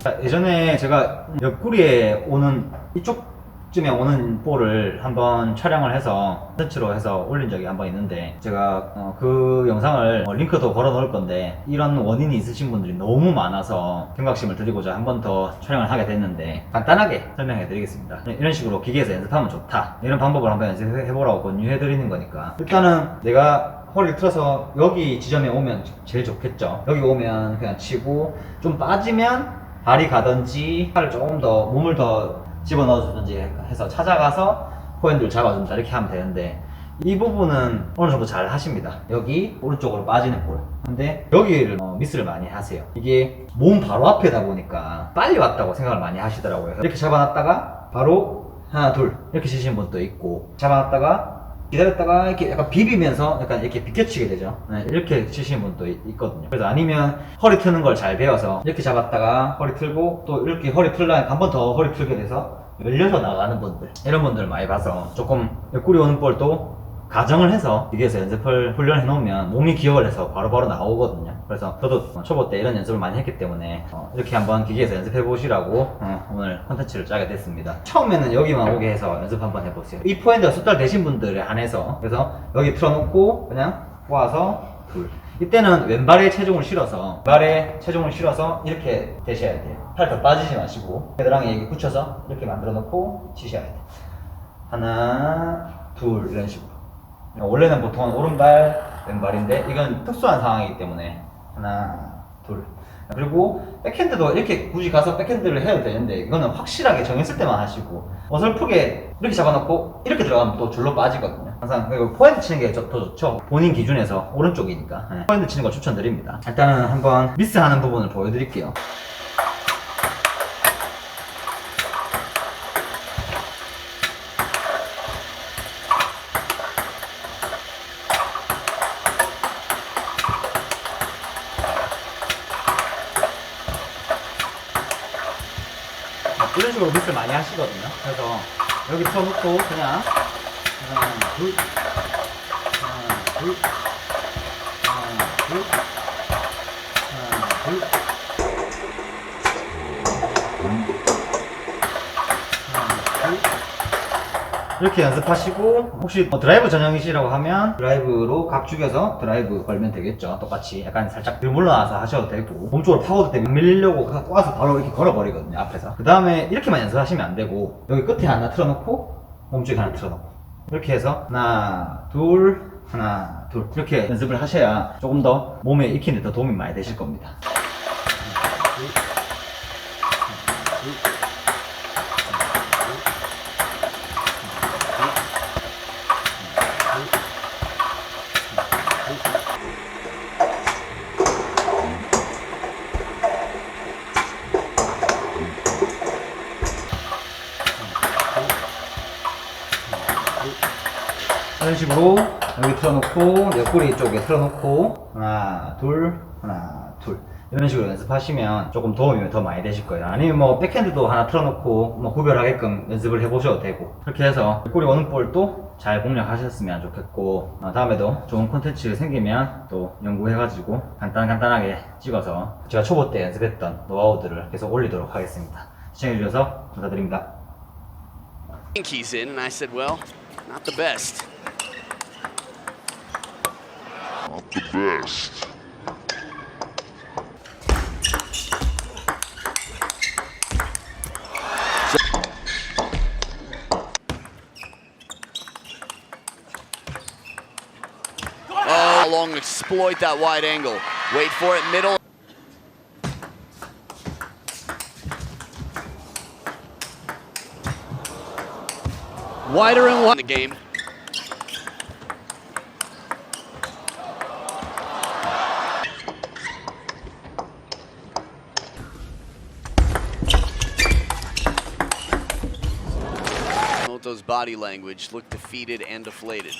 자, 예전에 제가 옆구리에 오는 이쪽쯤에 오는 볼을 한번 촬영을 해서 컨텐츠로 해서 올린 적이 한 번 있는데 제가 어, 그 영상을 어, 링크도 걸어 놓을 건데 이런 원인이 있으신 분들이 너무 많아서 경각심을 드리고자 한 번 더 촬영을 하게 됐는데 간단하게 설명해 드리겠습니다. 이런 식으로 기계에서 연습하면 좋다. 이런 방법을 한번 연습해 보라고 권유해 드리는 거니까. 일단은 내가 허리를 틀어서 여기 지점에 오면 제일 좋겠죠. 여기 오면 그냥 치고 좀 빠지면 발이 가든지 팔을 조금 더 몸을 더 집어넣어주든지 해서 찾아가서 포핸드를 잡아준다 이렇게 하면 되는데 이 부분은 어느 정도 잘 하십니다. 여기 오른쪽으로 빠지는 볼. 근데 여기를 어, 미스를 많이 하세요. 이게 몸 바로 앞에다 보니까 빨리 왔다고 생각을 많이 하시더라고요. 이렇게 잡아놨다가 바로 하나 둘 이렇게 치시는 분도 있고 잡아놨다가 기다렸다가 이렇게 약간 비비면서 약간 이렇게 비켜치게 되죠. 네, 이렇게 치시는 분도 있- 있거든요. 그래서 아니면 허리 트는 걸 잘 배워서 이렇게 잡았다가 허리 틀고 또 이렇게 허리 틀려니까 한 번 더 허리 틀게 돼서 열려서 나가는 분들 이런 분들 많이 봐서 조금 옆구리 오는 볼도 가정을 해서 기계에서 연습을 훈련해 놓으면 몸이 기억을 해서 바로바로 나오거든요. 그래서 저도 초보 때 이런 연습을 많이 했기 때문에 어, 이렇게 한번 기계에서 연습해 보시라고 어, 오늘 콘텐츠를 짜게 됐습니다. 처음에는 여기만 오게 해서 연습 한번 해보세요. 이 포핸드가 숙달 되신 분들에 한해서 그래서 여기 틀어놓고 그냥 꼬아서 둘. 이때는 왼발에 체중을 실어서 왼발에 체중을 실어서 이렇게 되셔야 돼요. 팔 더 빠지지 마시고 헤드랑에 여기 붙여서 이렇게 만들어 놓고 치셔야 돼요. 하나, 둘 이런 식으로. 원래는 보통 오른발, 왼발인데 이건 특수한 상황이기 때문에 하나, 둘. 그리고 백핸드도 이렇게 굳이 가서 백핸드를 해도 되는데 이거는 확실하게 정했을 때만 하시고 어설프게 이렇게 잡아놓고 이렇게 들어가면 또 줄로 빠지거든요. 항상 그리고 포핸드 치는 게 더 좋죠. 본인 기준에서 오른쪽이니까 네. 포핸드 치는 거 추천드립니다. 일단은 한번 미스하는 부분을 보여드릴게요. 이런 식으로 미스를 많이 하시거든요. 그래서 여기 쳐놓고 그냥 하나, 둘, 하나, 둘, 하나, 둘, 하나, 둘, 하나, 둘. 이렇게 연습하시고 혹시 뭐 드라이브 전형이시라고 하면 드라이브로 각 죽여서 드라이브 걸면 되겠죠. 똑같이 약간 살짝 들 물러나서 하셔도 되고 몸쪽으로 파고들 때 밀리려고 가- 꼬아서 바로 이렇게 걸어버리거든요 앞에서. 그 다음에 이렇게만 연습하시면 안 되고 여기 끝에 하나 틀어놓고 몸쪽에 하나 틀어놓고 이렇게 해서 하나 둘 하나 둘. 이렇게 연습을 하셔야 조금 더 몸에 익히는 데 더 도움이 많이 되실 겁니다 이런 식으로 여기 틀어놓고 옆구리 쪽에 틀어놓고 하나 둘 하나 둘. 이런 식으로 연습하시면 조금 도움이 더 많이 되실 거예요. 아니면 뭐 백핸드도 하나 틀어놓고 뭐 구별하게끔 연습을 해보셔도 되고. 그렇게 해서 옆구리 오는 볼도 잘 공략하셨으면 좋겠고 어, 다음에도 좋은 콘텐츠 생기면 또 연구해가지고 간단간단하게 찍어서 제가 초보 때 연습했던 노하우들을 계속 올리도록 하겠습니다. 시청해주셔서 감사드립니다. He's in, and I said, well, not the best. Not the best. Oh, long exploit that wide angle. Wait for it, middle. Wider and one. The game. Body language looked defeated and deflated.